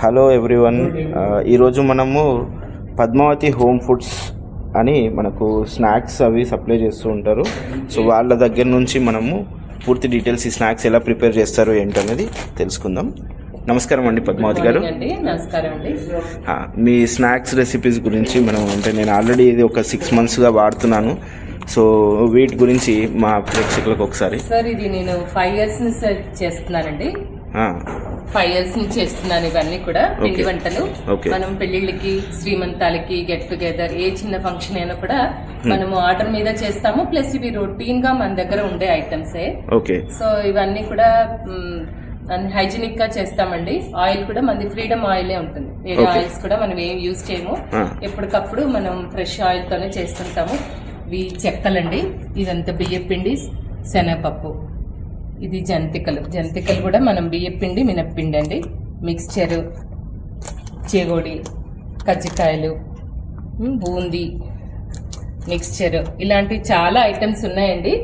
Hello everyone ఈరోజు మనము Padmavati home foods అని మనకు స్నాక్స్ అవి సప్లై చేస్తూ ఉంటారు. సో వాళ్ళ దగ్గర నుంచి మనము పూర్తి డీటెయిల్స్ ఈ స్నాక్స్ ఎలా ప్రిపేర్ చేస్తారు ఏంటనేది తెలుసుకుందాం. నమస్కారం అండి పద్మావతి గారు. మీ స్నాక్స్ రెసిపీస్ గురించి మనం అంటే నేను ఆల్రెడీ ఇది ఒక సిక్స్ మంత్స్గా వాడుతున్నాను. సో వీటి గురించి మా ప్రేక్షకులకు ఒకసారి. సార్ ఇది నేను ఫైవ్ ఇయర్స్ చేస్తున్నానండి. ఫైవ్ ఇయర్స్ నుంచి చేస్తున్నాను ఇవన్నీ కూడా. పిండి. వంటలు. మనం పెళ్ళిళ్ళకి శ్రీమంతాలకి గెట్ టుగెదర్ ఏ చిన్న ఫంక్షన్ అయినా కూడా Hmm. మనము ఆర్డర్ మీద చేస్తాము. ప్లస్ ఇవి రొటీన్గా మన దగ్గర ఉండే ఐటమ్సే సో ఇవన్నీ కూడా హైజీనిక్గా చేస్తామండి. ఆయిల్ కూడా మనది ఫ్రీడమ్ ఆయిలే ఉంటుంది. వేరే. ఆయిల్స్ కూడా మనం ఏం యూజ్ చేయము. Ah. ఎప్పటికప్పుడు మనం ఫ్రెష్ ఆయిల్ తోనే చేస్తుంటాము. ఇవి చెక్కలండి. ఇదంతా బియ్య పిండి శనగపప్పు. ఇది జంతికలు. జంతికలు కూడా మనం బియ్య పిండి మినప్పిండి అండి. మిక్స్చరు చేగోడి కజ్జికాయలు బూందీ మిక్స్చర్. ఇలాంటివి చాలా ఐటమ్స్ ఉన్నాయండి.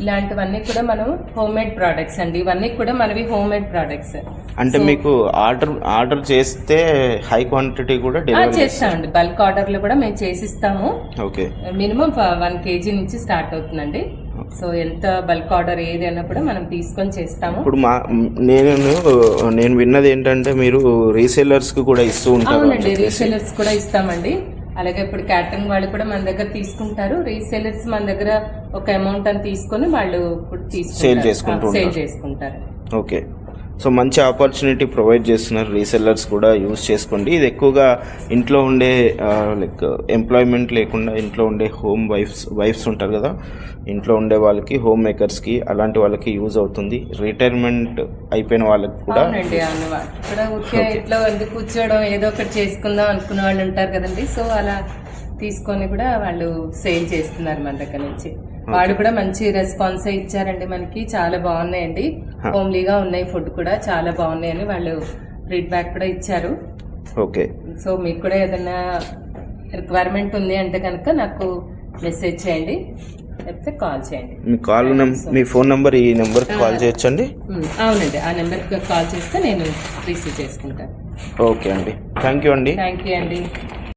ఇలాంటివన్నీ కూడా మనం హోమ్ మేడ్ ప్రోడక్ట్స్ అండి. ఇవన్నీ కూడా మనవి హోమ్ మేడ్ ప్రోడక్ట్స్. అంటే మీకు ఆర్డర్ ఆర్డర్ చేస్తే హై క్వాంటిటీ కూడా డెలివరీ చేస్తామండి. బల్క్ ఆర్డర్లు కూడా మేము చేసిస్తాము. ఓకే. మినిమం వన్ కేజీ నుంచి స్టార్ట్ అవుతుందండి. సో ఎంత బల్క్ ఆర్డర్ ఏదైనా కూడా మనం తీసుకొని చేస్తాము. ఇప్పుడు మా నేను నేను విన్నది ఏంటంటే మీరు రీసేలర్స్కి కూడా ఇస్తూ ఉంటారు అవునండి. రీసేలర్స్ కూడా ఇస్తామండి. అలాగే ఇప్పుడు క్యాటరింగ్ వాళ్ళు కూడా మన దగ్గర తీసుకుంటారు. రీసేలర్స్ మన దగ్గర ఒక అమౌంట్ అని తీసుకొని వాళ్ళు ఇప్పుడు Sale చేసుకుంటూ సేల్. చేసుకుంటారు. ఓకే. సో మంచి ఆపర్చునిటీ ప్రొవైడ్ చేస్తున్నారు రీసెల్లర్స్ కూడా యూజ్ చేసుకోండి. ఇది ఎక్కువగా ఇంట్లో ఉండే లైక్ ఎంప్లాయ్మెంట్ లేకుండా ఇంట్లో ఉండే హోమ్ వైఫ్స్ వైఫ్స్ ఉంటారు కదా ఇంట్లో ఉండే వాళ్ళకి హోమ్ మేకర్స్కి అలాంటి వాళ్ళకి యూజ్ అవుతుంది. రిటైర్మెంట్ అయిపోయిన వాళ్ళకి కూడా. ఇంట్లో ఎందుకు కూర్చోవడం ఏదో ఒకటి చేసుకుందాం అనుకున్న వాళ్ళు ఉంటారు కదండి. సో అలా తీసుకొని కూడా వాళ్ళు సేల్ చేస్తున్నారు మన దగ్గర నుంచి. వాళ్ళు కూడా మంచి రెస్పాన్స్ ఇచ్చారండి మనకి. చాలా బాగున్నాయండి. హోమ్లీగా ఉన్నాయి ఫుడ్ కూడా. చాలా బాగున్నాయని వాళ్ళు ఫీడ్బ్యాక్ కూడా ఇచ్చారు. ఓకే సో మీకు కూడా ఏదైనా రిక్వైర్మెంట్ ఉంది అంటే కనుక నాకు మెసేజ్ చేయండి. లేకపోతే కాల్ చేయండి. మీ కాల్ మీ ఫోన్ నెంబర్ ఈ నెంబర్కి కాల్ చేయొచ్చండి? ఉమ్, అవునండి. ఆ నెంబర్కి కాల్ చేస్తే నేను రిసీవ్ చేసుకుంటాను. ఓకే అండి. థ్యాంక్ యూ అండి. థ్యాంక్ యూ అండి.